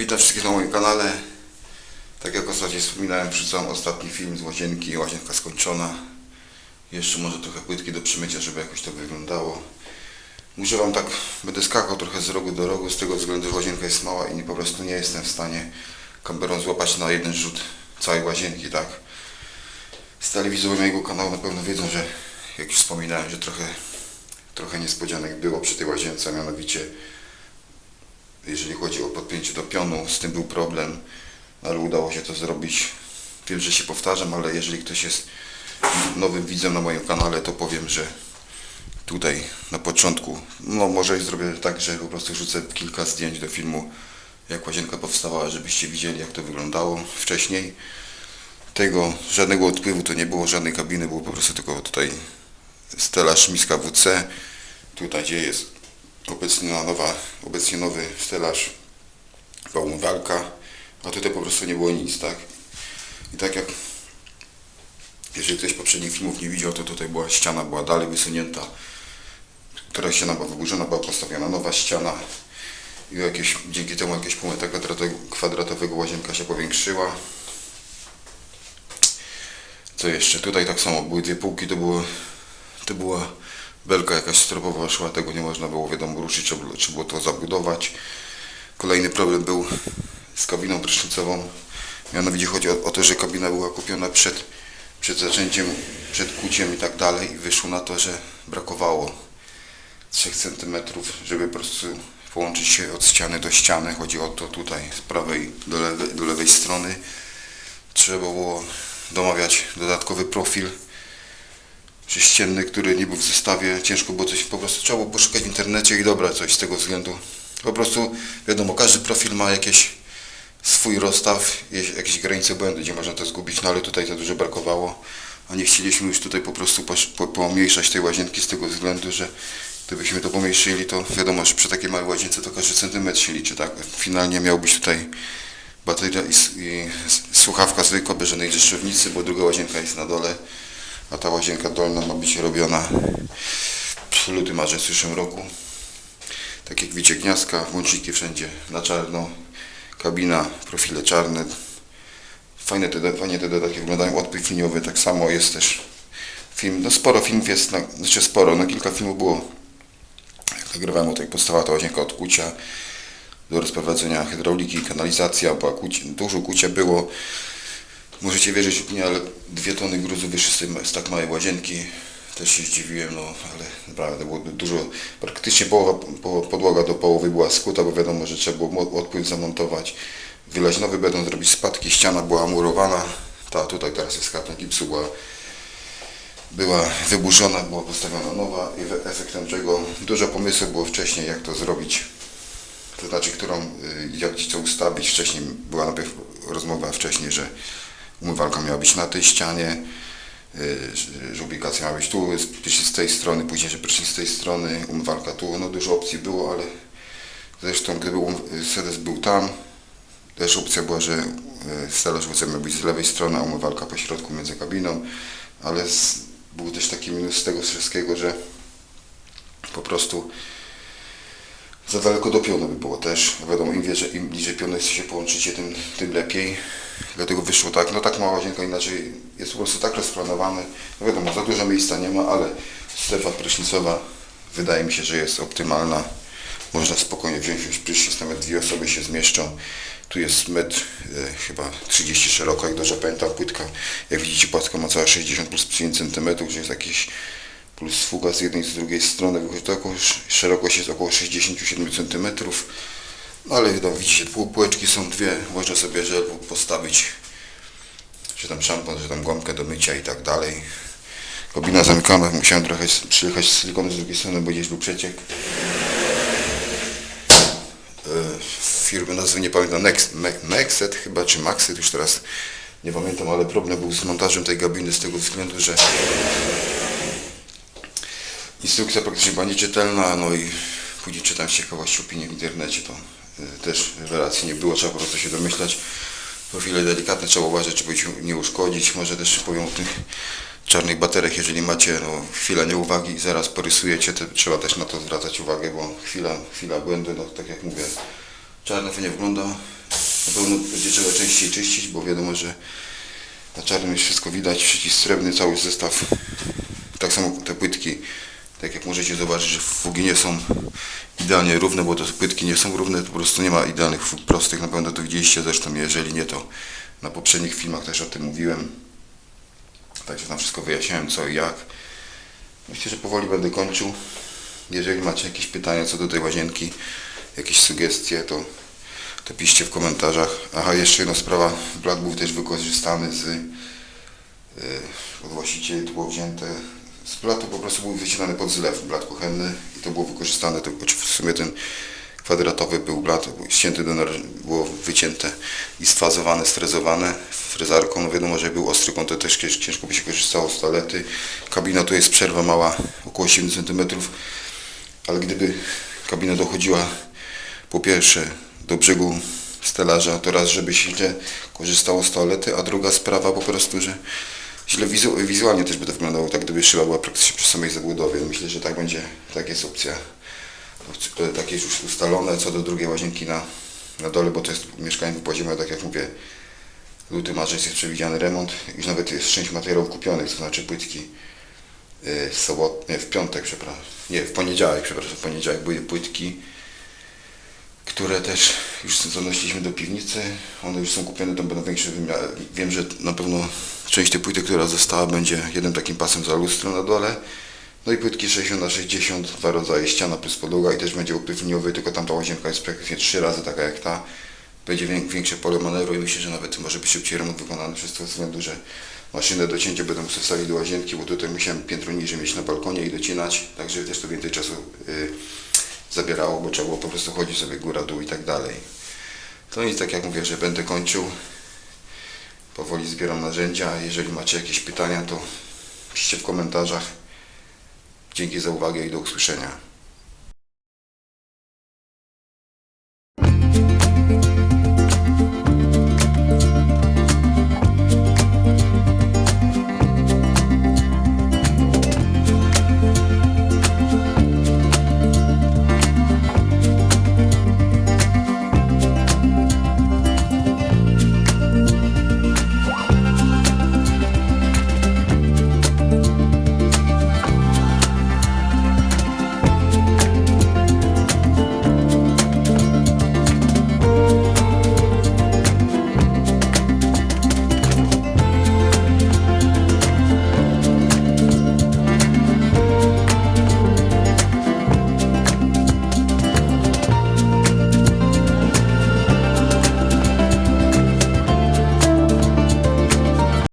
Witam wszystkich na moim kanale. Tak jak ostatnio wspominałem, wrzucam ostatni film z łazienki, łazienka skończona. Jeszcze może trochę płytki do przymycia, żeby jakoś to wyglądało. Muszę Wam tak, będę skakał trochę z rogu do rogu, z tego względu, że łazienka jest mała i po prostu nie jestem w stanie kamerą złapać na jeden rzut całej łazienki, tak? Z telewizora mojego kanału na pewno wiedzą, że jak już wspominałem, że trochę, trochę niespodzianek było przy tej łazience, mianowicie jeżeli chodzi o podpięcie do pionu, z tym był problem, ale udało się to zrobić. Wiem, że się powtarzam, ale jeżeli ktoś jest nowym widzem na moim kanale, to powiem, że tutaj na początku, no może zrobię tak, że po prostu wrzucę kilka zdjęć do filmu, jak łazienka powstawała, żebyście widzieli, jak to wyglądało wcześniej. Tego, żadnego odpływu to nie było, żadnej kabiny, było po prostu tylko tutaj stelaż miska WC, tutaj gdzie jest obecnie nowa, obecnie nowy stelaż walka, a tutaj po prostu nie było nic, tak? I tak jak jeżeli ktoś poprzednich filmów nie widział, to tutaj była ściana, była dalej wysunięta, która ściana była wyburzona, była postawiona nowa ściana i jakieś, dzięki temu jakieś pół metra kwadrato- kwadratowego łazienka się powiększyła. Co jeszcze? Tutaj tak samo były dwie półki, to było, to była belka jakaś stropowa szła, tego nie można było wiadomo ruszyć, trzeba było, to zabudować. Kolejny problem był z kabiną prysznicową. Mianowicie chodzi o, o to, że kabina była kupiona przed, przed zaczęciem, przed kuciem i tak dalej i wyszło na to, że brakowało 3 cm, żeby po prostu połączyć się od ściany do ściany. Chodzi o to tutaj z prawej do lewej, do lewej strony. Trzeba było domawiać dodatkowy profil sześcienny, który nie był w zestawie. Ciężko było coś, po prostu trzeba było poszukać w internecie i dobrać coś z tego względu. Po prostu wiadomo, każdy profil ma jakieś swój rozstaw, jakieś granice błędu, gdzie można to zgubić, no ale tutaj za dużo brakowało, a nie chcieliśmy już tutaj po prostu po, pomniejszać tej łazienki z tego względu, że gdybyśmy to pomniejszyli, to wiadomo, że przy takiej małej łazience to każdy centymetr się liczy, tak? Finalnie miał być tutaj bateria i, i słuchawka zwykła, bez żadnej bo druga łazienka jest na dole, a ta łazienka dolna ma być robiona w lutym, marzec w przyszłym roku. Tak jak widzicie, gniazdka, włączniki wszędzie na czarno, kabina, profile czarne. Fajne te, fajnie te dodatki wyglądają, odpływ liniowy tak samo jest też film, no sporo filmów jest, na, znaczy sporo, no kilka filmów było, jak nagrywałem o tej podstawa ta łazienka od kucia do rozprowadzenia hydrauliki, kanalizacja, była kucie, dużo kucia było, możecie wierzyć nie, ale dwie tony gruzu wyszły z, tak małej łazienki, też się zdziwiłem, no ale naprawdę było dużo, praktycznie połowa, po, podłoga do połowy była skuta, bo wiadomo, że trzeba było odpływ zamontować, wylać nowy beton, zrobić spadki, ściana była murowana, ta tutaj teraz jest karton gipsu, była, była wyburzona, była postawiona nowa i efektem czego dużo pomysłów było wcześniej, jak to zrobić, to znaczy którą, y, jak co ustawić, wcześniej była najpierw rozmowa wcześniej, że umywalka miała być na tej ścianie, y, że- że ubikacja miała być tu, prysznic z tej strony, później, że prysznic z tej strony, umywalka tu, no dużo opcji było, ale zresztą gdyby sedes był tam, też opcja była, że y, stelaż miał być z lewej strony, a umywalka po środku między kabiną, ale z, był też taki minus tego wszystkiego, że po prostu za daleko do pionu by było też. Wiadomo, im, wieże, im bliżej pionu się połączycie, tym, tym lepiej. Dlatego wyszło tak. No tak mała łazienka inaczej jest po prostu tak rozplanowane. No wiadomo, za dużo miejsca nie ma, ale strefa prysznicowa wydaje mi się, że jest optymalna. Można spokojnie wziąć już prysznic, nawet dwie osoby się zmieszczą. Tu jest metr e, chyba 30 szeroko, jak dobrze pamiętam, płytka. Jak widzicie, płatka ma cała 60 plus 5 cm, że jest jakieś plus fuga z jednej z drugiej strony. To około, szerokość jest około 67 cm. Ale no, widzicie, pół- są dwie, można sobie żel postawić, że tam szampon, że tam gąbkę do mycia i tak dalej. Kabina zamykana, musiałem trochę przyjechać z silikonu z drugiej strony, bo gdzieś był przeciek. E, Firmy nazwy nie pamiętam, Nex, Me, Nexet chyba, czy Maxet, już teraz nie pamiętam, ale problem był z montażem tej kabiny z tego względu, że instrukcja praktycznie była nieczytelna, no i później czytam ciekawości opinię w internecie, to też rewelacji nie było, trzeba po prostu się domyślać. Profile delikatne, trzeba uważać, żeby się nie uszkodzić. Może też powiem o tych czarnych bateriach, jeżeli macie no, chwilę nieuwagi, zaraz porysujecie, to trzeba też na to zwracać uwagę, bo chwila, chwila błędu, no tak jak mówię, czarne fajnie wygląda, Na pewno będzie trzeba częściej czyścić, bo wiadomo, że na czarnym już wszystko widać, przycisk srebrny, cały zestaw. Tak samo te płytki, tak jak możecie zobaczyć, że fugi nie są idealnie równe, bo te płytki nie są równe, po prostu nie ma idealnych fug prostych, na pewno to widzieliście zresztą, jeżeli nie to na poprzednich filmach też o tym mówiłem. Także tam wszystko wyjaśniałem co i jak. Myślę, że powoli będę kończył. Jeżeli macie jakieś pytania co do tej łazienki, jakieś sugestie, to, to piszcie w komentarzach. Aha, jeszcze jedna sprawa. Blat był też wykorzystany z yy, od właścicieli, to było wzięte z blatu po prostu był wycinany pod zlew, blat kuchenny i to było wykorzystane, to, w sumie ten kwadratowy był blat, ścięty do, było wycięte i sfazowane, sfrezowane frezarką, no wiadomo, że był ostry kąt, to też cięż- ciężko by się korzystało z toalety. Kabina tu jest przerwa mała, około 7 cm, ale gdyby kabina dochodziła po pierwsze do brzegu stelaża, to raz, żeby się korzystało z toalety, a druga sprawa po prostu, że źle wizu, wizualnie też by to wyglądało, tak gdyby szyba była praktycznie przy samej zabudowie. Myślę, że tak będzie, tak jest opcja. E, Takie już ustalone, co do drugiej łazienki na, na dole, bo to jest mieszkanie dwupoziemne, tak jak mówię, luty, marzec jest przewidziany remont, już nawet jest część materiałów kupionych, to znaczy płytki y, w sobot, nie, w piątek, przepraszam, nie, w poniedziałek, przepraszam, w poniedziałek były płytki, które też już zanosiliśmy do piwnicy. One już są kupione, to będą większe wymiary. Wiem, że na pewno część tej płyty, która została, będzie jednym takim pasem za lustro na dole. No i płytki 60 na 60 dwa rodzaje ściana plus podłoga i też będzie upływ liniowy, tylko tamta łazienka jest praktycznie trzy razy taka jak ta. Będzie wię- większe pole manewru i myślę, że nawet może być szybciej remont wykonany przez to względu, że maszynę do cięcia będę musiał wstawić do łazienki, bo tutaj musiałem piętro niżej mieć na balkonie i docinać, także też to więcej czasu y, zabierało, bo trzeba było po prostu chodzić sobie góra, dół i tak dalej. To nic, tak jak mówię, że będę kończył. Powoli zbieram narzędzia. Jeżeli macie jakieś pytania, to piszcie w komentarzach. Dzięki za uwagę i do usłyszenia.